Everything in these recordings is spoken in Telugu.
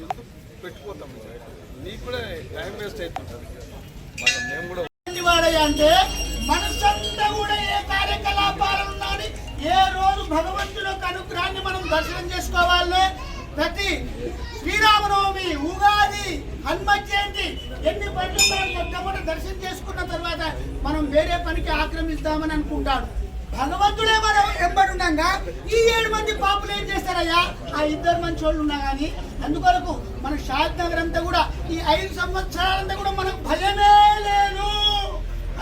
ఎందుకు నీకు కూడా టైం వేస్ట్ అవుతుంటుంది మనం మేము కూడా అంటే మనసంతా కూడా ఏ కార్యకలాపాలు ఉన్నాడు ఏ రోజు భగవంతుని యొక్క అనుగ్రహాన్ని మనం దర్శనం చేసుకోవాలి? ప్రతి శ్రీరామనవమి ఉగాది హనుమ జయంతి ఎన్ని పనులు మొట్టమొదటి దర్శనం చేసుకున్న తర్వాత మనం వేరే పనికి ఆక్రమిస్తామని అనుకుంటాడు భగవంతుడే మనం ఎంబడుండగా ఈ ఏడు మంది పాపులు ఏం చేస్తారయ్యా? ఆ ఇద్దరు మంచి వాళ్ళు ఉన్నా కానీ అందుకొరకు మన షాద్ నగర్ అంతా కూడా ఈ ఐదు సంవత్సరాలంతా కూడా మనకు భయమే లేదు.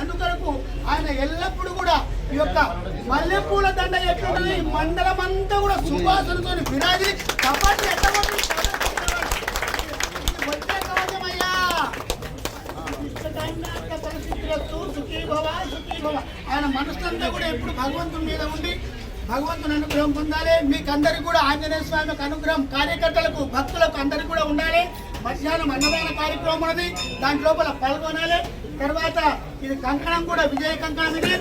అందుకొరకు ఆయన ఎల్లప్పుడూ కూడా ఈ యొక్క మల్లెపూల దండ ఎట్లుంటుంది? మండలం అంతా కూడా సువాసనతో విరాజి కపాటి ఎట్ట పరిస్థితులతో సుఖీ భవ, సుఖీ భవ. ఆయన మనస్సంతా కూడా ఎప్పుడు భగవంతుని మీద ఉండి భగవంతుని అనుగ్రహం పొందాలి. మీకు అందరికి కూడా ఆంజనేయ స్వామి అనుగ్రహం కార్యకర్తలకు భక్తులకు అందరికి కూడా ఉండాలి. మధ్యాహ్నం అన్నదాన కార్యక్రమం ఉన్నది. దాని లోపల పాల్గొనాలి. తర్వాత ఇది కంకణం కూడా విజయ కంకణం ఇది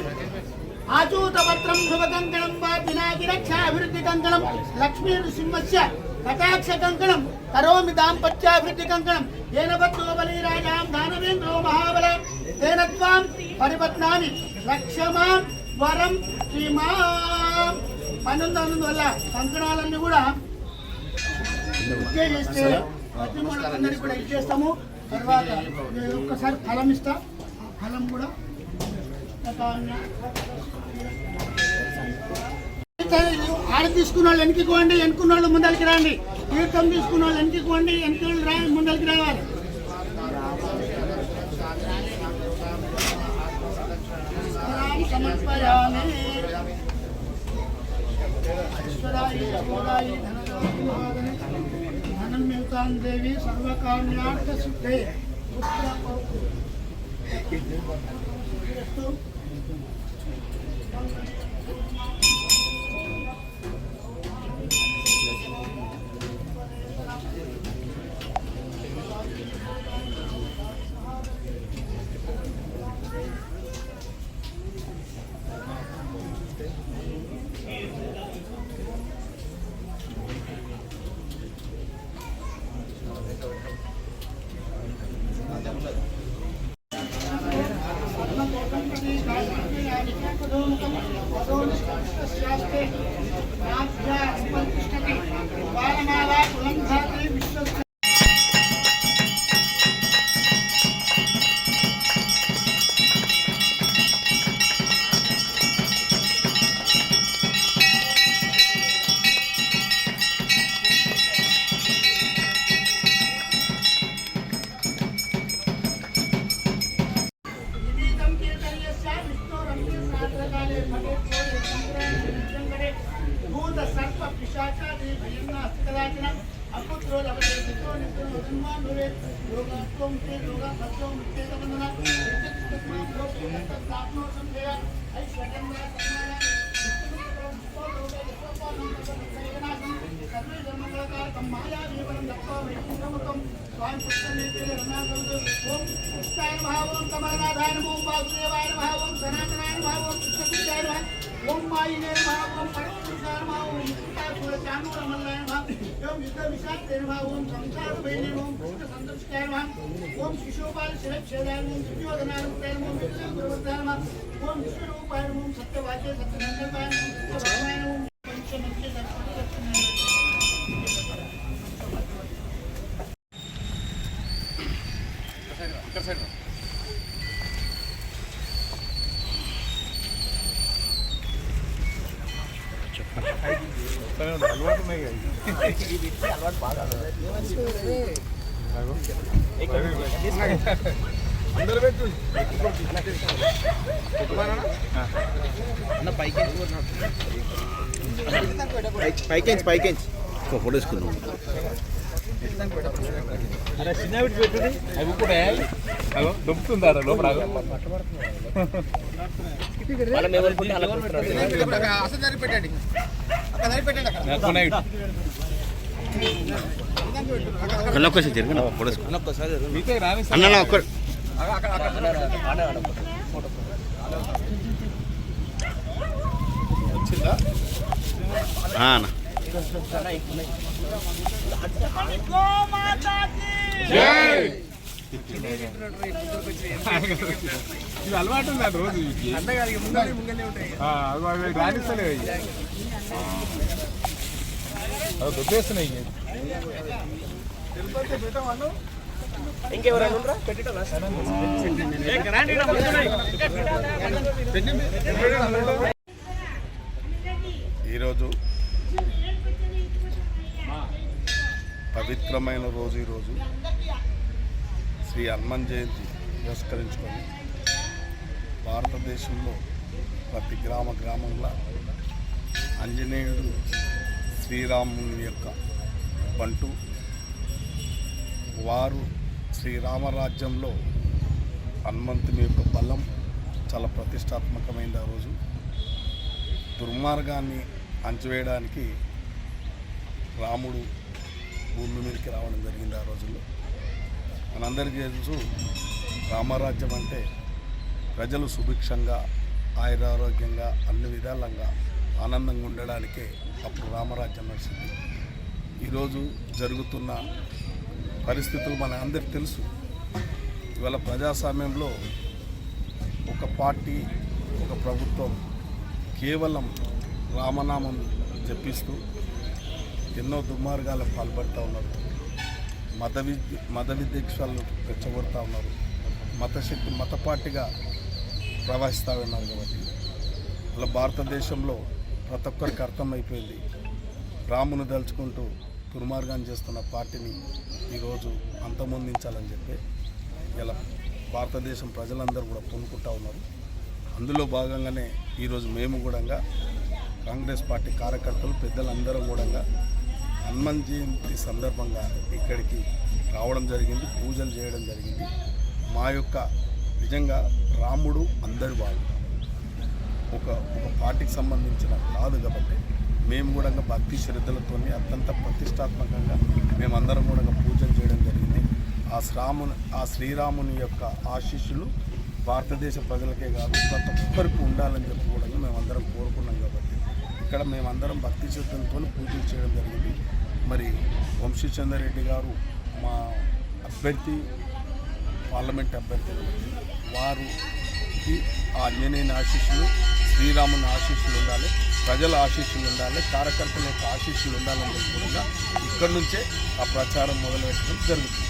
ఆచూత పత్రం శుభ కంకణం వా పినాకి రక్ష అభివృద్ధి కంకణం. లక్ష్మీ నృసింహస్య కటాక్ష కంకణం. కరోమి దాంపత్యాభివృద్ధి కంకణం. ఏన భక్తో బలిరాజాం దానవేంద్రో మహాబల తేన త్వాం పరిపత్నాని లక్ష్యమాం వరం శ్రీమాం పన్నెండు వల్ల కంకణాలన్నీ కూడా ప్రతి అందరికి కూడా ఇచ్చేస్తాము తర్వాత నేను ఒక్కసారి ఫలం ఇస్తా ఫలం కూడా ఆడ తీసుకున్న వాళ్ళు వెనక్కి పోండి వెనుకున్న వాళ్ళు ముందరికి రండి తీర్థం తీసుకున్న వాళ్ళు వెనక్కి పోండి వెనక రా ముందరికి రావాలి. సమర్పయామి ఈశ్వరాయి ధనం దేవి సర్వకామ్యార్థ సిద్ధే పుత్ర शास्त्रे नाट्या स्पर्धिष्ठते बालमाला पुलङ्घात ಭೂತ ಸರ್ಪ ಪಿಶಾಚಾದಿ ಭಯನ್ನ ಅಸ್ತಿ ಕದಾಚನ ಅಪುತ್ರೋ ಲಭತೋ ನಿತ್ಯೋ ಜನ್ಮಾನ್ ಭವೇತ್ ಯೋಗ ಅತ್ವಂ ತೇ ಯೋಗ ಸತ್ವಂ ನಿತ್ಯೇತ ಬಂಧನ ಯಜ್ಞಕೃಷ್ಣಾಂ ಲೋಕೇ ತತ್ತಾಪ್ನೋ ಸಂಧೇಯ ಐಶ್ವರ್ಯಂಗ ಸನ್ಮಾನ ಸರ್ವೇ ಧರ್ಮಗಳಕಾರಕಂ ಮಾಯಾವೀವರಂ ದತ್ವಾ ವೈಕುಂಠಮುಖಂ स्वामी पुष्पनेत्रे रमणाकल्प ओम पुष्पाय भाव ओम कमलनाथाय नमो वासुदेवाय भाव ओम सनातनाय भाव ओम पुष्पनेत्रे ఓం కృష్ణపుత్రాయ నమః ఓం మాయినే నమః ఓం పరమపురుషాయ నమః ఓం ముక్తాసురచానూరమల్లాయ నమః ఓం యుద్ధ విశాఖే నమః ఓం సంసారభైనే ఓం కృష్ణ సంతృష్టాయ నమః ఓం శిశోపాల శిరక్షేదాయ ఓం దుర్యోధనాయ నమః ఓం విష్ణుగురువర్ధాయ నమః ఓం విశ్వరూపాయ నమః ఓం సత్యవాక్య సత్యసంకల్పాయ నమః సత్యభామాయ నమః పంచముఖ్య దర్శన అలవాటు ఉన్నాయి అందరు పెట్టు పైకెంచి పైకెంచి ఫోటో తీసుకుందాం అవి కూడా దొబ్బుతుంది లోపల. కళ్ళు ఒక్కసారి మీకే రాని అన్న ఒక్క వచ్చిందా ఆ, అన్న ఇది అలవాటు ఉంది అది రోజు వీటికి. ఆ, అవి అవి రాణిస్తలేవు అవి. అవి దొబ్బేస్తున్నాయి ఇక. ఈరోజు పవిత్రమైన రోజు ఈరోజు. శ్రీ హనుమాన్ జయంతి పురస్కరించుకొని భారతదేశంలో ప్రతి గ్రామ గ్రామంలో ఆంజనేయుడు శ్రీరాముని యొక్క బంటు వారు శ్రీరామరాజ్యంలో హనుమంతుని యొక్క బలం చాలా ప్రతిష్టాత్మకమైన ఆ రోజు. దుర్మార్గాన్ని అంచివేయడానికి రాముడు భూమి మీదకి రావడం జరిగింది ఆ రోజుల్లో. మనందరికీ తెలుసు రామరాజ్యం అంటే ప్రజలు సుభిక్షంగా ఆయురారోగ్యంగా అన్ని విధాలంగా ఆనందంగా ఉండడానికే అప్పుడు రామరాజ్యం నడిచింది. ఈరోజు జరుగుతున్న పరిస్థితులు మన అందరికి తెలుసు. ఇవాళ ప్రజాస్వామ్యంలో ఒక పార్టీ ఒక ప్రభుత్వం కేవలం రామనామం జపిస్తూ ఎన్నో దుర్మార్గాలకు పాల్పడుతూ ఉన్నారు. మత విద్య మత విద్యక్షాలు రెచ్చగొడతా ఉన్నారు. మతశక్తి మత పార్టీగా ప్రవహిస్తూ ఉన్నారు కాబట్టి. అలా భారతదేశంలో ప్రతి ఒక్కరికి అర్థమైపోయింది. రామును దలుచుకుంటూ దుర్మార్గాన్ని చేస్తున్న పార్టీని ఈరోజు అంతమొందించాలని చెప్పి ఇలా భారతదేశం ప్రజలందరూ కూడా పూనుకుంటా ఉన్నారు. అందులో భాగంగానే ఈరోజు మేము కూడా కాంగ్రెస్ పార్టీ కార్యకర్తలు పెద్దలందరం కూడా హనుమాన్ జయంతి సందర్భంగా ఇక్కడికి రావడం జరిగింది పూజలు చేయడం జరిగింది. మా యొక్క నిజంగా రాముడు అందరి వాడు ఒక ఒక పార్టీకి సంబంధించిన కాదు కాబట్టి మేము కూడా భక్తి శ్రద్ధలతో అత్యంత ప్రతిష్టాత్మకంగా మేమందరం కూడా పూజలు చేయడం జరిగింది. ఆ శ్రాముని ఆ శ్రీరాముని యొక్క ఆశీస్సులు భారతదేశ ప్రజలకే కాదు ప్రతి ఒక్కరికి ఉండాలని చెప్పి కూడా మేమందరం కోరుకున్నాం కాబట్టి ఇక్కడ మేమందరం భక్తి శ్రద్ధలతో పూజలు చేయడం జరిగింది. మరి వంశీచంద్రరెడ్డి గారు మా అభ్యర్థి పార్లమెంట్ అభ్యర్థి. వారికి ఆ ఆంజనేయుని ఆశీస్సులు శ్రీరాముని ఆశీస్సులు ఉండాలి ప్రజల ఆశీస్సులు ఉండాలి కార్యకర్తల యొక్క ఆశీస్సులు ఉండాలని కూడా ఇక్కడి నుంచే ఆ ప్రచారం మొదలుపెట్టడం జరుగుతుంది.